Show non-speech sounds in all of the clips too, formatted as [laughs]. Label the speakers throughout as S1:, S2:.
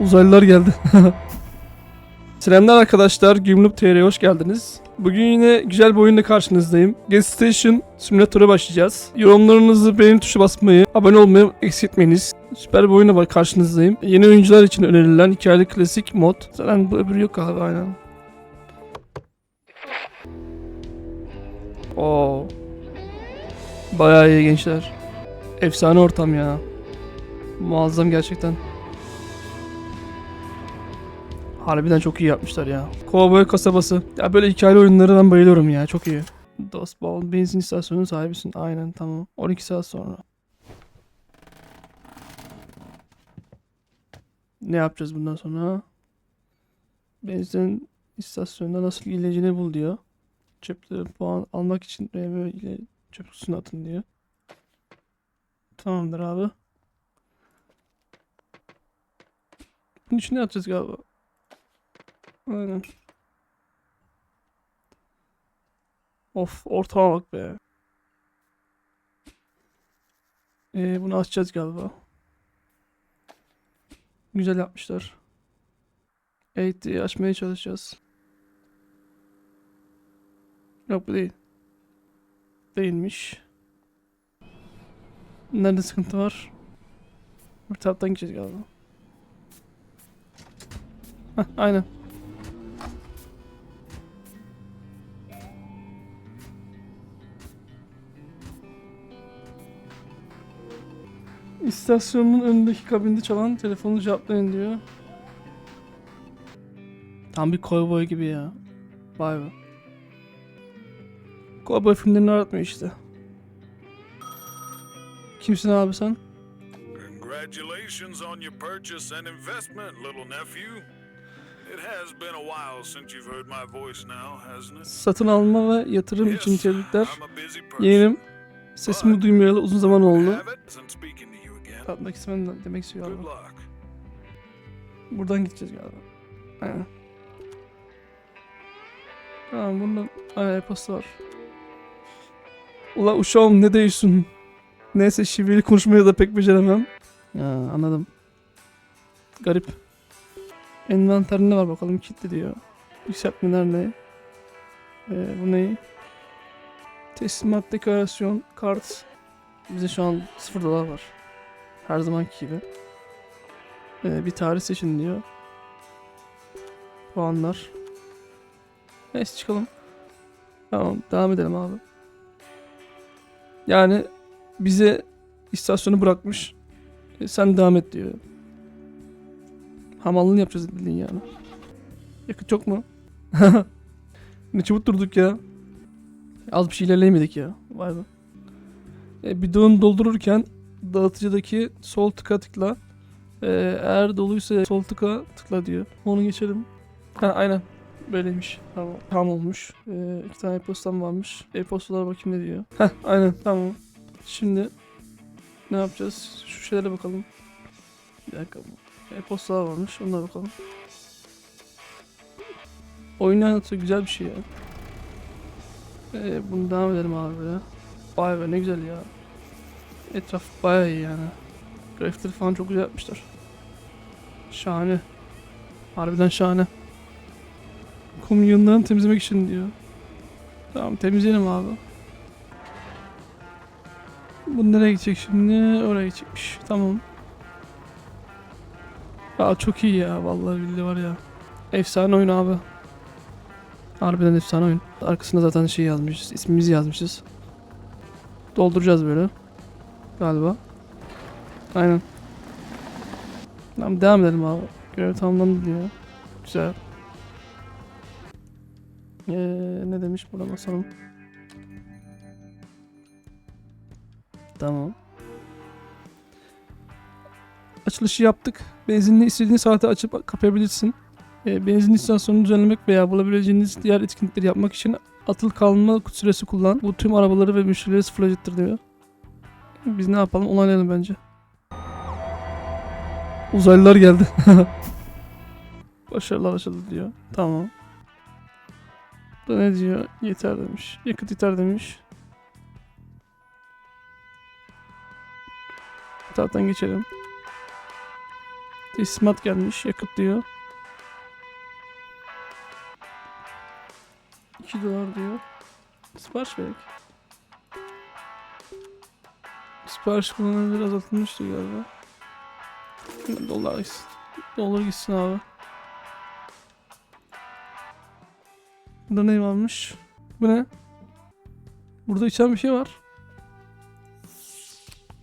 S1: Uzaylılar geldi. [laughs] Selamlar arkadaşlar. Gümrük TR'ye hoş geldiniz. Bugün yine güzel bir oyunla karşınızdayım. Gas Station Simülatör'e başlayacağız. Yorumlarınızı beğeni tuşu basmayı, abone olmayı eksik etmeyiniz. Süper bir oyunla bak karşınızdayım. Yeni oyuncular için önerilen hikayeli klasik mod. Zaten bu öbürü yok abi aynen. Oo. Bayağı iyi gençler. Efsane ortam ya. Muazzam gerçekten. Harbiden çok iyi yapmışlar ya. Kovboy kasabası. Ya böyle hikayeli oyunları bayılıyorum ya. Çok iyi. Dust Bowl benzin istasyonu sahibisin. Aynen tamam. 12 saat sonra. Ne yapacağız bundan sonra? Benzin istasyonunda nasıl ilacını bul diyor. Çöpleri puan almak için BMW ile çöp kutusuna atın diyor. Tamamdır abi. Bunun içine atacağız galiba. Aynen. Of ortama bak be. Ee, bunu açacağız galiba. Güzel yapmışlar. Evet diye açmaya çalışacağız. Yok bu değil. Değilmiş. Nerede sıkıntı var? Bir taraftan gideceğiz galiba. Heh, aynen. İstasyonun önündeki kabinde çalan telefonu cevaplayın diyor. Tam bir cowboy gibi ya. Vay be. Cowboy filmlerini aratmıyor işte. Kimsin abi sen?
S2: Congratulations on your purchase and investment, little nephew. It has been a while since you've heard my voice now, hasn't it?
S1: Satın alma ve yatırım için tebrikler. Yeğenim. Sesimi duymayalı uzun zaman oldu. Tatmak istemem demek istiyor galiba. Buradan gideceğiz galiba. Aynen. Tamam bundan Aynen e-posta var. Ula uşağım ne diyorsun? Neyse şiveli konuşmayı da pek beceremem. Ya anladım. Garip. Envanterinde var bakalım kilitli diyor. Yükseltmeler ne? Ee, bu ne? Teslimat deklarasyon kart. Bize şu an 0 dolar var. Her zamanki gibi. Ee, bir tarih seçin diyor. Puanlar. Neyse çıkalım. Tamam devam edelim abi. Yani bize istasyonu bırakmış. E, sen devam et diyor. Hamallığını yapacağız dedin yani. Yakıt çok mu? [laughs] ne çabuk durduk ya. Az bir şey ilerleyemedik ya. Vay be. E, bidonu doldururken dağıtıcıdaki sol tıka tıkla. Ee, eğer doluysa sol tıka tıkla diyor. Onu geçelim. Ha aynen. Böyleymiş. Tamam. Tam olmuş. Ee, iki tane e-postam varmış. E-postalara bakayım ne diyor. Heh aynen tamam. Şimdi ne yapacağız? Şu şeylere bakalım. Bir dakika. E-postalar varmış. Onlara bakalım. Oyunu anlatıyor. Güzel bir şey ya. Ee, bunu devam edelim abi böyle. Vay be ne güzel ya. Etraf bayağı iyi yani. Grafikleri falan çok güzel yapmışlar. Şahane. Harbiden şahane. Kum yığınlarını temizlemek için diyor. Tamam temizleyelim abi. Bu nereye gidecek şimdi? Oraya gidecekmiş. Tamam. Aa çok iyi ya vallahi billahi var ya. Efsane oyun abi. Harbiden efsane oyun. Arkasında zaten şey yazmışız. ismimizi yazmışız. Dolduracağız böyle. Galiba. Aynen. Tamam devam edelim abi. Görev tamamlandı diyor. Güzel. Ee, ne demiş burada basalım. Tamam. Açılışı yaptık. Benzinli istediğin saate açıp kapayabilirsin. Ee, benzin istasyonunu düzenlemek veya bulabileceğiniz diğer etkinlikleri yapmak için atıl kalma süresi kullan. Bu tüm arabaları ve müşterileri sıfırlayacaktır diyor. Biz ne yapalım? Onaylayalım bence. Uzaylılar geldi. [laughs] Başarılar açıldı diyor. Tamam. Bu ne diyor? Yeter demiş. Yakıt yeter demiş. Bu taraftan geçelim. Teslimat gelmiş. Yakıt diyor. 2 dolar diyor. Sipariş verek. Sipariş kullanımı biraz azaltılmıştı galiba. Dolar gitsin. Dolar gitsin abi. Burada ne varmış? Bu ne? Burada içen bir şey var.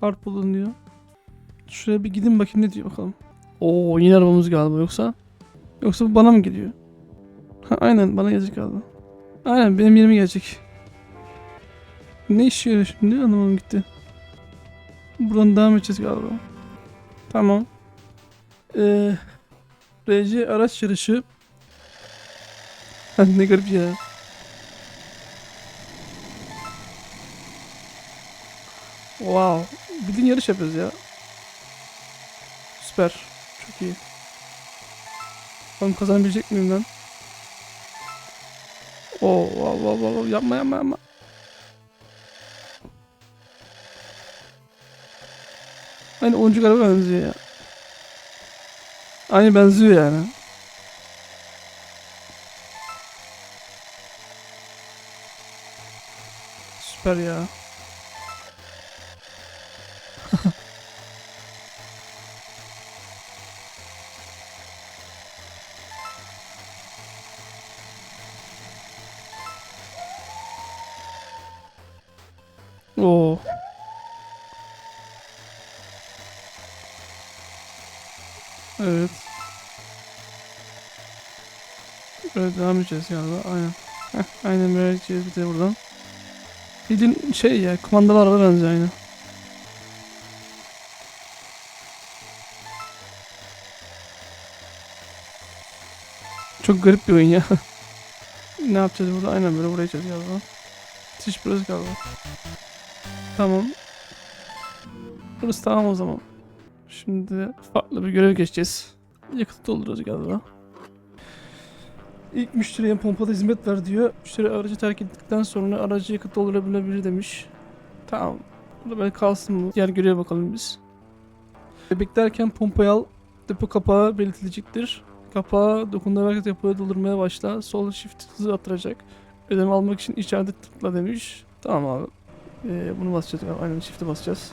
S1: Kart bulun diyor. Şuraya bir gidin bakayım ne diyor bakalım. Oo yine arabamız galiba yoksa. Yoksa bu bana mı geliyor? Ha, aynen bana gelecek galiba. Aynen benim yerime gelecek. Ne iş yarıyor şimdi anlamadım gitti. Buradan devam edeceğiz galiba. Tamam. Ee, RC araç yarışı. Ne garip ya. Wow. Bildiğin yarış yapıyoruz ya. Süper. Çok iyi. Bakalım kazanabilecek miyim lan? Oo, wow, wow, wow, wow. yapma yapma yapma. Aynı oyuncu araba benziyor ya. Aynı benziyor yani. Süper ya. Evet. Böyle devam edeceğiz galiba. Aynen. Heh, aynen böyle gideceğiz bir de buradan. Bildiğin şey ya kumandalı araba benziyor aynı. Çok garip bir oyun ya. [laughs] ne yapacağız burada? Aynen böyle buraya gideceğiz galiba. Tiş burası galiba. Tamam. Burası tamam o zaman. Şimdi farklı bir görev geçeceğiz. Yakıt dolduruyoruz galiba. İlk müşteriye pompada hizmet ver diyor. Müşteri aracı terk ettikten sonra aracı yakıt doldurabilir demiş. Tamam. Burada böyle kalsın bu. Diğer göreve bakalım biz. Beklerken pompayı al. Depo kapağı belirtilecektir. Kapağı dokunarak depoya doldurmaya başla. Sol shift hızı artıracak. Ödeme almak için içeride tıkla demiş. Tamam abi. Ee, bunu basacağız. Aynen shift'e basacağız.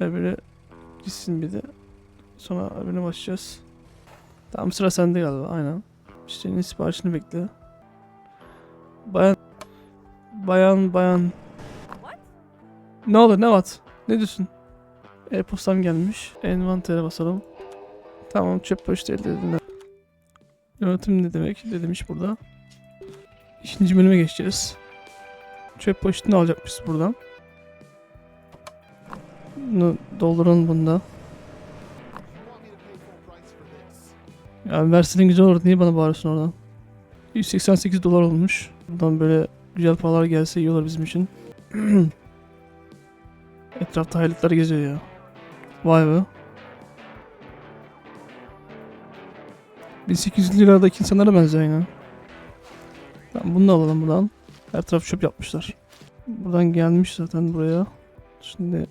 S1: Öbürü gitsin bir de. Sonra öbürüne başlayacağız. Tamam sıra sende galiba. Aynen. Müşterinin siparişini bekle. Bayan. Bayan bayan. Ne olur ne var? Ne diyorsun? E-postam gelmiş. Envantere basalım. Tamam çöp poşeti elde edildi. Yönetim ne demek? Ne demiş burada? İkinci bölüme geçeceğiz. Çöp poşetini alacakmışız buradan. Bunu dolduralım bunda. Ya versenin güzel olur. Niye bana bağırıyorsun oradan? 188 dolar olmuş. Buradan böyle güzel paralar gelse iyi olur bizim için. [clears throat] Etrafta hayaletler geziyor ya. Vay be. 1800 liradaki insanlara benziyor yine. Tamam bunu da alalım buradan. Her taraf çöp yapmışlar. Buradan gelmiş zaten buraya. Şimdi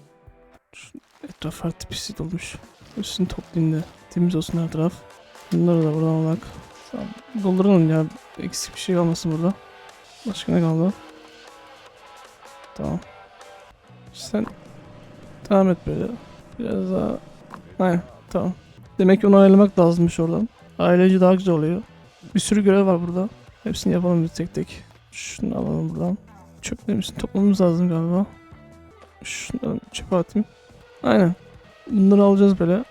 S1: etraf her pislik olmuş. Üstünü toplayayım da temiz olsun her taraf. Bunları da buradan alak. Tamam. Dolduralım ya. Eksik bir şey kalmasın burada. Başka ne kaldı? Tamam. Sen devam et böyle. Biraz daha. Aynen tamam. Demek ki onu ayarlamak lazımmış oradan. Aileci daha güzel oluyor. Bir sürü görev var burada. Hepsini yapalım biz tek tek. Şunu alalım buradan. Çöplerimizi toplamamız lazım galiba. Şunları çöpe atayım. Aynen. Bunları alacağız böyle.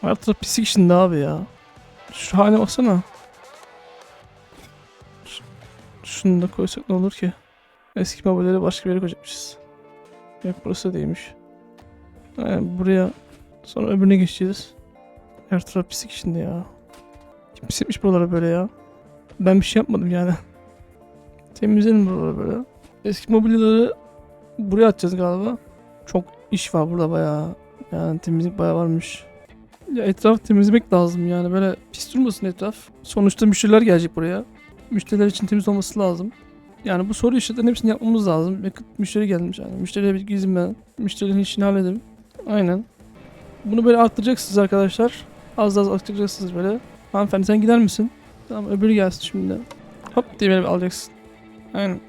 S1: Her taraf pislik içinde abi ya. Şu hale baksana. Şunu da koysak ne olur ki? Eski mobilyaları başka bir yere koyacakmışız. Yok burası değilmiş. Aynen buraya sonra öbürüne geçeceğiz. Her taraf pislik içinde ya. Kim pisletmiş buraları böyle ya? Ben bir şey yapmadım yani. [laughs] Temizleyelim buraları böyle. Eski mobilyaları buraya atacağız galiba. Çok iş var burada bayağı. Yani temizlik bayağı varmış. Ya etraf temizlemek lazım yani böyle pis durmasın etraf. Sonuçta müşteriler gelecek buraya. Müşteriler için temiz olması lazım. Yani bu soru işaretlerinin hepsini yapmamız lazım. Yakıt müşteri gelmiş yani. Müşteriye bir gizim ben. Müşterinin işini halledelim. Aynen. Bunu böyle arttıracaksınız arkadaşlar. Az az arttıracaksınız böyle. Hanımefendi sen gider misin? Tamam öbürü gelsin şimdi. Hop diye beni alacaksın. Aynen.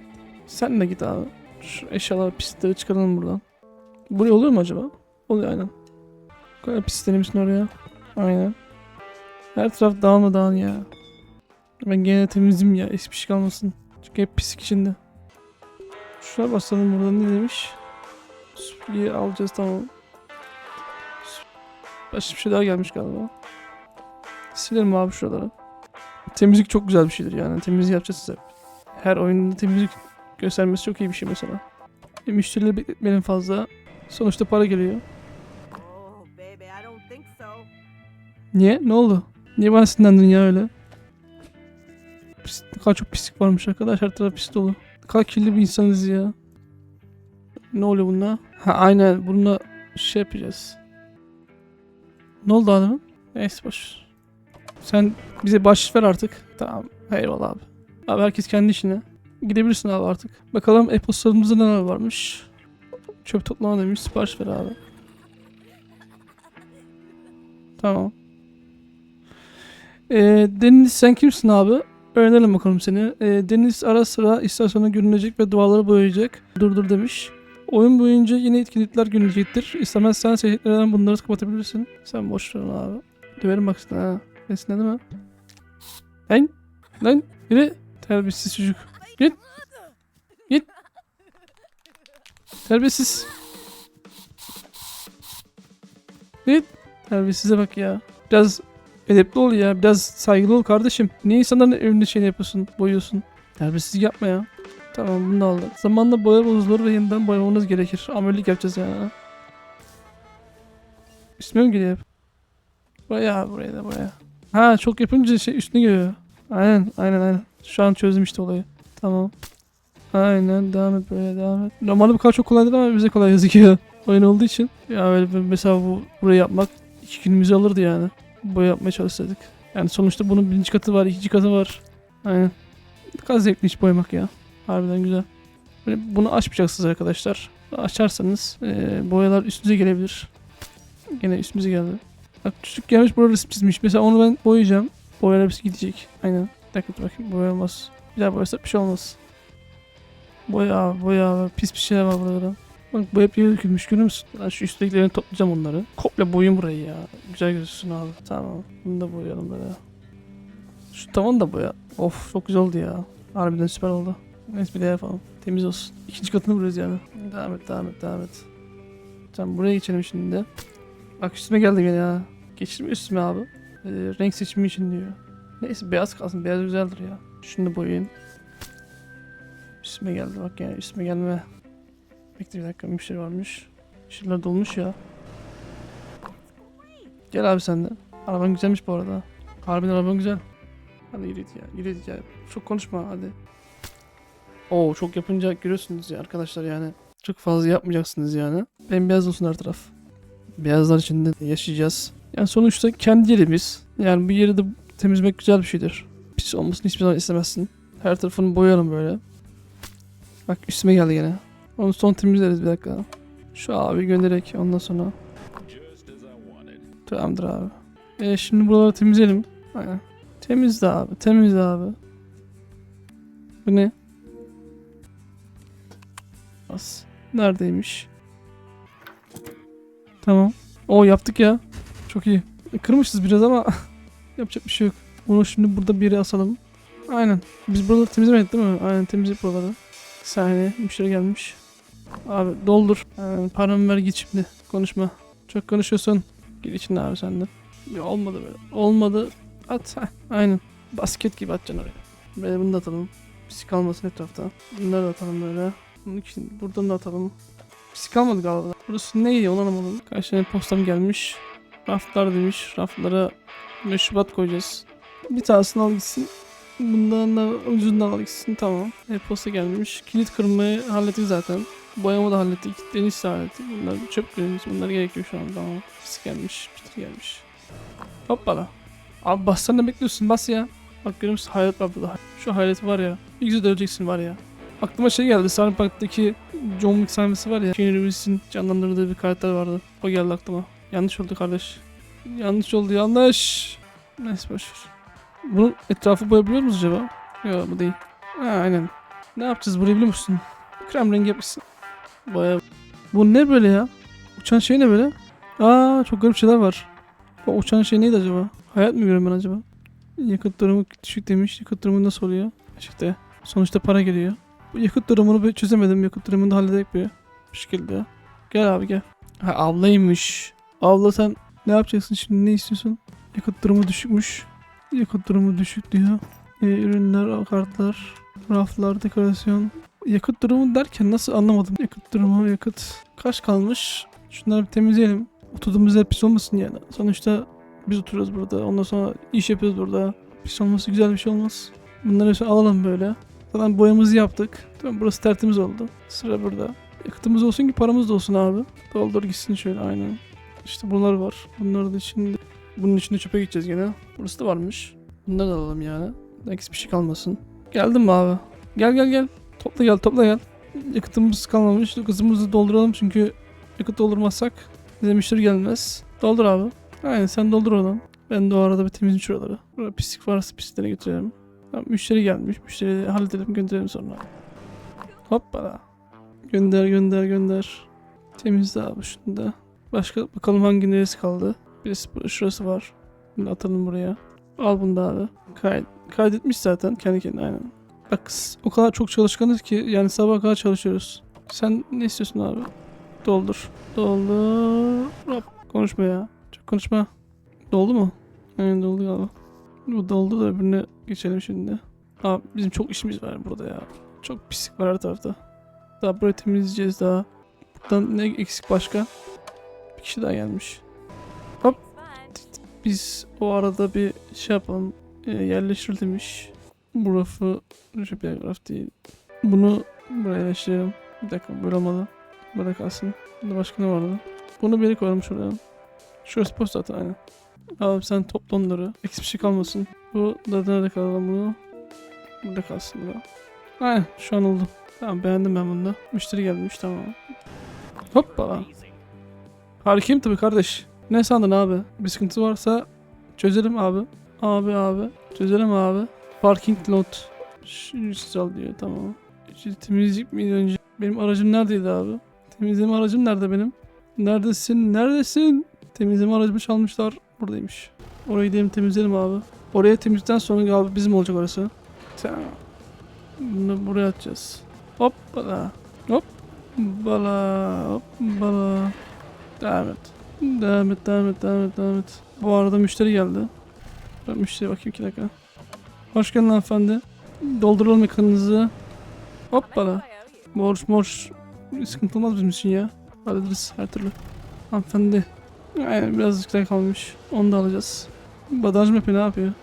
S1: Sen de git abi. Şu eşyalar pislikleri çıkaralım buradan. Buraya oluyor mu acaba? Oluyor aynen. Bu kadar pislenmişsin oraya. Aynen. Her taraf dağılma dağın ya. Ben gene temizim ya. Eski bir şey kalmasın. Çünkü hep pislik içinde. Şuna basalım burada ne demiş? Süpürgeyi alacağız tamam. Başka bir şey daha gelmiş galiba. Silelim abi şuraları. Temizlik çok güzel bir şeydir yani. Temizlik yapacağız size. Her oyunda temizlik göstermesi çok iyi bir şey mesela. Müşterileri bekletmeyelim fazla. Sonuçta para geliyor.
S3: Oh.
S1: Niye? Ne oldu? Niye bana sinirlendin ya öyle? Pis, ne kadar çok pislik varmış arkadaş. Her taraf pis dolu. Ne kadar kirli bir insanız ya. Ne oluyor bununla? Ha aynen bununla şey yapacağız. Ne oldu adamın? Neyse boş. Sen bize bahşiş ver artık. Tamam. Eyvallah abi. Abi herkes kendi işine. Gidebilirsin abi artık. Bakalım e-postalarımızda neler varmış. Çöp toplama demiş. Sipariş ver abi. Tamam. Ee, Deniz sen kimsin abi? Öğrenelim bakalım seni. Ee, Deniz ara sıra istasyona görünecek ve duvarları boyayacak. Durdur demiş. Oyun boyunca yine etkinlikler görünecektir. İstemezsen seçeneklerden bunları kapatabilirsin. Sen boş ver abi. Döverim bak sana ha. Nesine değil mi? Lan! Lan! Yürü! Terbiyesiz çocuk. Git! Terbiyesiz! Git! Terbiyesize bak ya. Biraz edepli ol ya. Biraz saygılı ol kardeşim. Niye insanların evinde şey yapıyorsun, boyuyorsun? Terbiyesizlik yapma ya. Tamam bunu da aldık. Zamanla boya bozulur ve yeniden boyamanız gerekir. Amellik yapacağız yani. Üstüme mi geliyor? Boya buraya da boya. Ha çok yapınca şey üstüne geliyor. Aynen aynen aynen. Şu an çözdüm işte olayı. Tamam. Aynen devam et böyle devam et. Normalde bu kadar çok kolay değil ama bize kolay gözüküyor. [laughs] Oyun olduğu için. Ya böyle mesela bu burayı yapmak iki günümüzü alırdı yani. Boya yapmaya çalışsaydık. Yani sonuçta bunun birinci katı var, ikinci katı var. Aynen. Ne kadar zevkli iş boyamak ya. Harbiden güzel. Böyle bunu açmayacaksınız arkadaşlar. Açarsanız eee, boyalar üstünüze gelebilir. Gene üstümüze geldi. Bak çocuk gelmiş burada resim çizmiş. Mesela onu ben boyayacağım. Boyalar hepsi gidecek. Aynen. Bir dakika bakayım. Boya olmaz. Bir daha boyasak bir şey olmaz. Boya boya pis bir şeyler var burada. Bak bu hep yere dökülmüş görüyor musun? Ben şu üsttekilerini toplayacağım onları. Komple boyayım burayı ya. Güzel gözüksün abi. Tamam. Bunu da boyayalım böyle. Şu tavanı da boya. Of çok güzel oldu ya. Harbiden süper oldu. Neyse bir daha yapalım. Temiz olsun. İkinci katını vuruyoruz yani. Devam et devam et devam et. Tamam buraya geçelim şimdi de. Bak üstüme geldi gene ya. Geçirme üstüme abi. Ee, renk seçimi için diyor. Neyse beyaz kalsın. Beyaz güzeldir ya. Şunu da boyayayım. Üstüme geldi bak yani üstüme gelme. Bekle bir dakika müşteri varmış. Şuralar dolmuş ya. Gel abi sen de. Araban güzelmiş bu arada. Harbiden araban güzel. Hadi yürü git ya. Yürü ya. Çok konuşma hadi. Oo çok yapınca görüyorsunuz ya arkadaşlar yani. Çok fazla yapmayacaksınız yani. Bembeyaz olsun her taraf. Beyazlar içinde yaşayacağız. Yani sonuçta kendi yerimiz. Yani bu yeri de temizlemek güzel bir şeydir. Pis olmasını hiçbir zaman istemezsin. Her tarafını boyayalım böyle. Bak üstüme geldi gene. Onu son temizleriz bir dakika. Şu abi göndererek ondan sonra. Tamamdır abi. E şimdi buraları temizleyelim. Aynen. Temizle abi. Temizle abi. Bu ne? As. Neredeymiş? Tamam. O yaptık ya. Çok iyi. E, Kırmışız biraz ama [laughs] yapacak bir şey yok. Bunu şimdi burada bir yere asalım. Aynen. Biz buraları temizlemedik değil mi? Aynen temizledik buraları. Saniye. Müşteri gelmiş. Abi doldur. Ee, paramı ver git şimdi. Konuşma. Çok konuşuyorsun. Gir içine abi sen de. Ya olmadı böyle. Olmadı. At. Heh, aynen. Basket gibi atacaksın oraya. Böyle bunu da atalım. Pisik kalmasın etrafta. Bunları da atalım böyle. Bunun için buradan da atalım. Pisik kalmadı galiba. Burası neydi onu anlamadım. Kaç tane postam gelmiş. Raflar demiş. Raflara meşrubat koyacağız. Bir tanesini al gitsin. Bundan da ucundan al gitsin. Tamam. E-posta gelmiş. Kilit kırmayı hallettik zaten. Boyama da hallettik. Deniz de hallettik. Bunlar çöp deniz. Bunlar gerekiyor şu an. Tamam. Pis gelmiş. Pitir gelmiş. Hoppala. Abi bassan ne bekliyorsun? Bas ya. Bak görüyor? Hayret var burada. Şu hayret var ya. Bir güzel öleceksin var ya. Aklıma şey geldi. Cyberpunk'taki John Wick sahnesi var ya. Keanu Reeves'in canlandırdığı bir karakter vardı. O geldi aklıma. Yanlış oldu kardeş. Yanlış oldu yanlış. Neyse boşver. Bunun etrafı boyayabiliyor muyuz acaba? Yok bu değil. Ha aynen. Ne yapacağız burayı biliyor musun? Krem rengi yapmışsın. Boya. Bu ne böyle ya? Uçan şey ne böyle? Aa çok garip şeyler var. O uçan şey neydi acaba? Hayat mı görüyorum ben acaba? Yakıt durumu düşük demiş. Yakıt durumu nasıl oluyor? İşte sonuçta para geliyor. Bu yakıt durumunu bir çözemedim. Yakıt durumunu da halledek bir, bir şekilde. Gel abi gel. Ha avlaymış. Avla sen ne yapacaksın şimdi ne istiyorsun? Yakıt durumu düşükmüş. Yakıt durumu düşük diyor. Ee, ürünler, kartlar, raflar, dekorasyon. Yakıt durumu derken nasıl anlamadım. Yakıt durumu, yakıt. Kaç kalmış? Şunları bir temizleyelim. Oturduğumuz yer pis olmasın yani. Sonuçta biz oturuyoruz burada. Ondan sonra iş yapıyoruz burada. Pis olması güzel bir şey olmaz. Bunları hepsini alalım böyle. Zaten boyamızı yaptık. Tamam burası tertemiz oldu. Sıra burada. Yakıtımız olsun ki paramız da olsun abi. Doldur gitsin şöyle aynen. İşte bunlar var. Bunları da şimdi bunun içinde çöpe gideceğiz gene. Burası da varmış. Bunları da alalım yani. Eksik bir şey kalmasın. Geldin mi abi? Gel gel gel. Topla gel topla gel. Yakıtımız kalmamış. Yakıtımızı dolduralım çünkü yakıt doldurmazsak bize müşteri gelmez. Doldur abi. Aynen sen doldur oradan. Ben de o arada bir temizleyeyim şuraları. Burada pislik varsa pisliklere götürelim. Tamam, müşteri gelmiş. Müşteriyi halledelim gönderelim sonra. Hoppala. Gönder gönder gönder. Temizle abi şunu da. Başka bakalım hangi neresi kaldı. Birisi şurası var. Bunu atalım buraya. Al bunu da abi. Kaydet, kaydetmiş zaten kendi kendine aynen. Bak o kadar çok çalışkanız ki yani sabah kadar çalışıyoruz. Sen ne istiyorsun abi? Doldur. Doldur. Hop. Konuşma ya. Çok konuşma. Doldu mu? Aynen doldu galiba. Bu doldu da öbürüne geçelim şimdi. Abi bizim çok işimiz var burada ya. Çok pislik var her tarafta. Daha burayı temizleyeceğiz daha. Buradan ne eksik başka? Bir kişi daha gelmiş. Biz o arada bir şey yapalım. E, yerleştir demiş. Bu rafı, şu bir raf değil. Bunu buraya yerleştirelim. Bir dakika böyle olmadı. Böyle kalsın. Burada başka ne vardı? Bunu bir yere koyalım şuraya. Şurası boş zaten aynen. Abi sen topla onları. Eksik bir şey kalmasın. Bu da nerede kalalım bunu? Burada kalsın bu da. Aynen şu an oldu. Tamam beğendim ben bunu da. Müşteri gelmiş tamam. Hoppa. Harikayım tabii kardeş. Ne sandın abi? Bir sıkıntı varsa çözelim abi. Abi abi. Çözelim abi. Parking lot. Şu al diyor tamam. Temizlik miydi önce? Benim aracım neredeydi abi? Temizleme aracım nerede benim? Neredesin? Neredesin? Temizleme aracımı çalmışlar. Buradaymış. Orayı gidelim temizleyelim abi. Oraya temizledikten sonra galiba bizim olacak orası. Tamam. Bunu buraya atacağız. Hoppala. Hop. Bala. Hop. Bala. Devam et. Devam et, devam et, devam et, devam et. Bu arada müşteri geldi. Ben müşteri bakayım iki dakika. Hoş geldin hanımefendi. Dolduralım ekranınızı. Hoppala. Borç morç sıkıntı olmaz bizim için ya. Hallederiz her türlü. Hanımefendi. Aynen birazcık daha kalmış. Onu da alacağız. Badaj map'i ne yapıyor?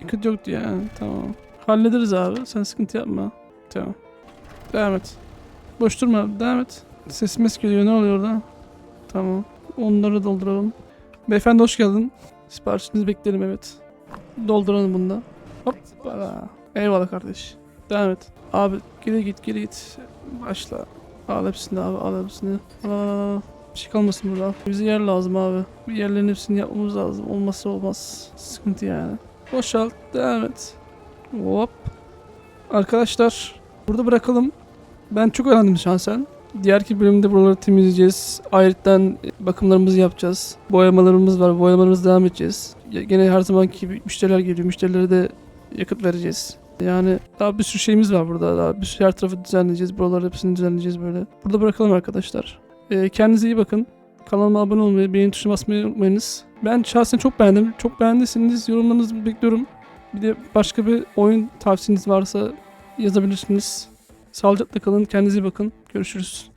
S1: Yakıt yoktu yani. Tamam. Hallederiz abi. Sen sıkıntı yapma. Tamam. Devam et. Boş durma. Devam et. Ses geliyor. Ne oluyor orada? Tamam. Onları dolduralım. Beyefendi hoş geldin. Siparişinizi bekleyelim evet. Dolduralım bunu da. Hoppala. Eyvallah kardeş. Devam et. Abi geri git geri git. Başla. Al hepsini abi al hepsini. Aa, bir şey kalmasın burada. Bize yer lazım abi. Bir yerlerin hepsini yapmamız lazım. Olmazsa olmaz. Sıkıntı yani. Boşalt. Devam et. Hop. Arkadaşlar burada bırakalım. Ben çok öğrendim şahsen. Diğerki bölümde buraları temizleyeceğiz. Ayrıca bakımlarımızı yapacağız. Boyamalarımız var. Boyamalarımızı devam edeceğiz. Gene her zamanki müşteriler geliyor. Müşterilere de yakıt vereceğiz. Yani daha bir sürü şeyimiz var burada. Daha bir sürü her tarafı düzenleyeceğiz. Buraları hepsini düzenleyeceğiz böyle. Burada bırakalım arkadaşlar. Ee, kendinize iyi bakın. Kanalıma abone olmayı, beğeni tuşuna basmayı unutmayınız. Ben şahsen çok beğendim. Çok beğendiyseniz yorumlarınızı bekliyorum. Bir de başka bir oyun tavsiyeniz varsa yazabilirsiniz. Sağlıcakla kalın. Kendinize bakın. Görüşürüz.